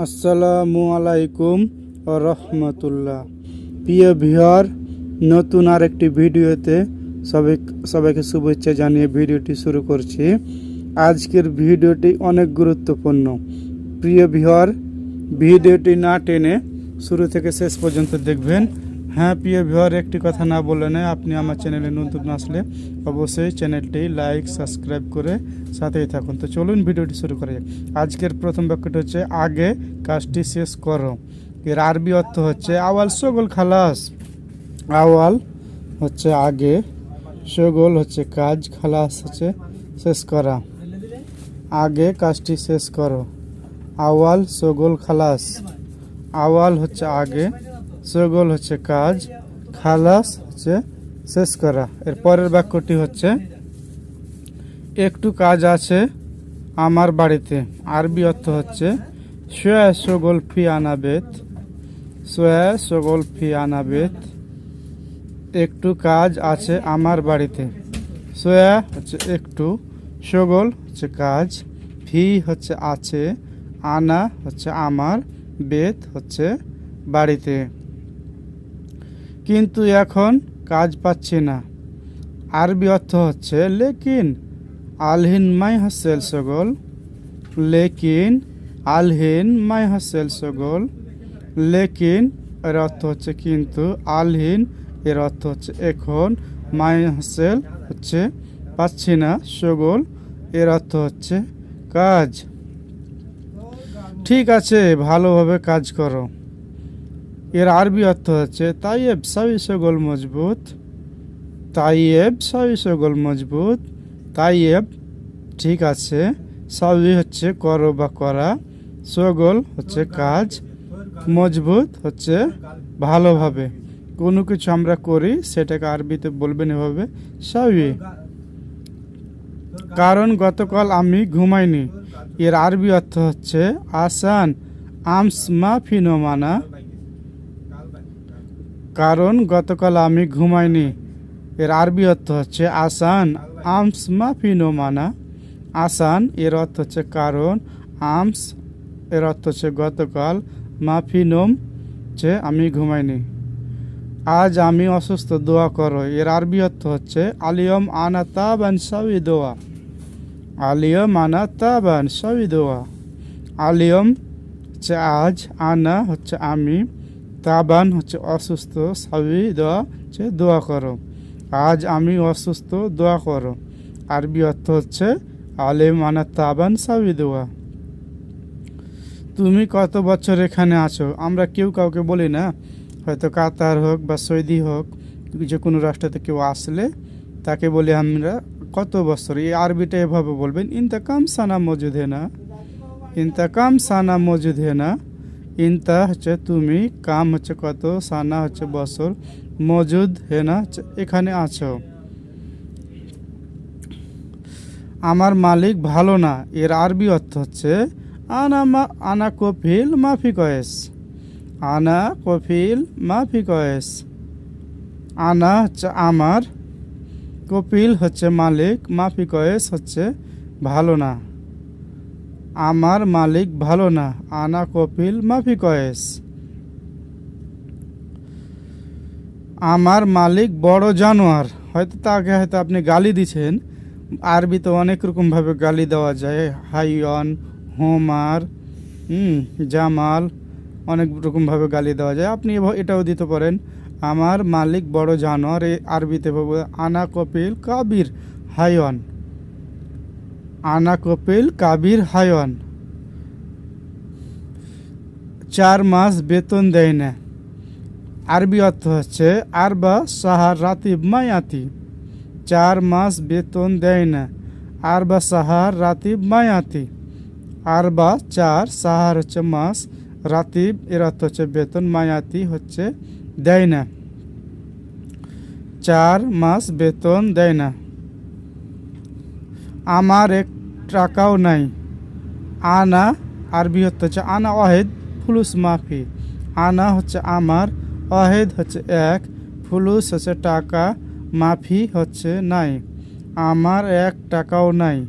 আসসালামু আলাইকুম রহমতুল্লাহ। প্রিয় ভিহর নতুন আরেকটি ভিডিওতে সবাই সবাইকে শুভেচ্ছা জানিয়ে ভিডিওটি শুরু করছি। আজকের ভিডিওটি অনেক গুরুত্বপূর্ণ। প্রিয় ভিহর ভিডিওটি না টেনে শুরু থেকে শেষ পর্যন্ত দেখবেন। হ্যাঁ প্রিয় ভিওর একটি কথা না বলে নয় আপনি আমার চ্যানেলে নতুন আসলে অবশ্যই চ্যানেলটি লাইক, সাবস্ক্রাইব করে সাথেই থাকুন। তো চলুন ভিডিওটি শুরু করা যাক। আজকের প্রথম বাক্যটি হচ্ছে, আগে কাজটি শেষ করো। এর আরবি অর্থ হচ্ছে, আওয়াল সগল খালাস। আওয়াল হচ্ছে আগে, সগল হচ্ছে কাজ, খালাস হচ্ছে শেষ করা। আগে কাজটি শেষ করো। আওয়াল সগল খালাস। আওয়াল হচ্ছে আগে সগল হচ্ছে কাজ, খালাস হচ্ছে শেষ করা। এর পরের বাক্যটি হচ্ছে, একটু কাজ আছে আমার বাড়িতে। আরবি অর্থ হচ্ছে, সোয়া সগল ফি আনাবেত সোয়া সগল ফি আনাবেত একটু কাজ আছে আমার বাড়িতে। সোয়া হচ্ছে একটু, সগল হচ্ছে কাজ, ফি হচ্ছে আছে, আনা হচ্ছে আমার, বেত হচ্ছে বাড়িতে। কিন্তু এখন কাজ পাচ্ছি না। আরবি অর্থ হচ্ছে লেকিন। আলহিন মাই হাসেল সগল। লেকিন, আলহিন মাই হাসেল সগল। লেকিন, এর অর্থ হচ্ছে কিন্তু আলহিন, এর অর্থ হচ্ছে এখন। মাই হাসেল হচ্ছে পাচ্ছি না, সগল, এর অর্থ হচ্ছে কাজ। ঠিক আছে, ভালোভাবে কাজ করো। এর আরবি অর্থ হচ্ছে, তাইয়েব সাবি সগল মজবুত। তাইয়েব সাবি সগল মজবুত। তাইয়েব, ঠিক আছে। সাবি হচ্ছে করো বা করা। সগল হচ্ছে কাজ। মজবুত হচ্ছে ভালোভাবে। কোনো কিছু আমরা করি, সেটাকে আরবিতে বলবেন এভাবে, সাবি। কারণ গতকাল আমি ঘুমাইনি। এর আরবি অর্থ হচ্ছে, আসান, আমস মাফিনো মানা। কারণ গতকাল আমি ঘুমাইনি। এর আরবি অর্থ হচ্ছে আসান। আমস মাফিনো মানা। আসান এর অর্থ হচ্ছে কারণ। আমস এর অর্থ হচ্ছে গতকাল মাফিনোম হচ্ছে আমি ঘুমাইনি। আজ আমি অসুস্থ, দোয়া করো। এর আরবি অর্থ হচ্ছে আলিয়ম আনা তাবান সাবি দোয়া। আলিয়ম আনা তাবান সাবি দোয়া। আলিয়ম হচ্ছে আজ, আনা হচ্ছে আমি। তাবান হচ্ছে অসুস্থ, সাবি দোয়া হচ্ছে দোয়া করো। আজ আমি অসুস্থ, দোয়া করো। আরবি অর্থ হচ্ছে আলেম আনা তাবান, সাবি দোয়া। তুমি কত বছর এখানে আছো? আমরা কেউ কাউকে বলি না। হয়তো কাতার হোক বা সৌদি হোক, যে কোনো রাষ্ট্রতে কেউ আসলে তাকে বলি আমরা কত বছর? এই আরবিটা এভাবে বলবেন, ইন্তকাম সানা মজুদ হে না, ইন্তকাম সানা মজুদ হে না। ইনতা হচ্ছে তুমি, কাম হচ্ছে কত, সানা হচ্ছে বছর, মজুদ হে না এখানে আছো। আমার মালিক ভালো না, এর আরবি অর্থ হচ্ছে, আনা মা, আনা কফিল মাফি কয়েস। আনা কফিল মাফি কয়েস। আনা হচ্ছে আমার কপিল হচ্ছে মালিক, মাফি কয়েস হচ্ছে ভালো না। আমার মালিক ভালো না। আনা কপিল মাফি কয়েস। আমার মালিক বড় জানোয়ার। হয়তো তাকে হয়তো আপনি গালি দিছেন। আরবিতে অনেক রকমভাবে গালি দেওয়া যায়। হাইয়ন, হোমার, হুম, জামাল অনেক রকমভাবে গালি দেওয়া যায়। আপনি এটাও দিতে পারেন। আমার মালিক বড় জানোয়ার এই আরবিতে আনা কপিল কাবির হাইওয়ান আনা কপিল কাবির হাইওয়ান চার মাস বেতন দেয় না। আরবি অর্থ হচ্ছে আর বা সাহার রাতিব মায়াতি। চার মাস বেতন দেয় না। আর বা সাহার রাতিব মায়াতি। আর বা চার সাহার হচ্ছে মাস, রাতিব এর অর্থ হচ্ছে বেতন, মায়াতি হচ্ছে দেয় না। চার মাস বেতন দেয় না। আমার এক টাকাও নাই। আনা আরবি হচ্ছে, আনা অহেদ ফুলুস মাফি। আনা হচ্ছে আমার, অহেদ হচ্ছে এক, ফুলুস হচ্ছে টাকা, মাফি হচ্ছে নাই। আমার এক টাকাও নাই।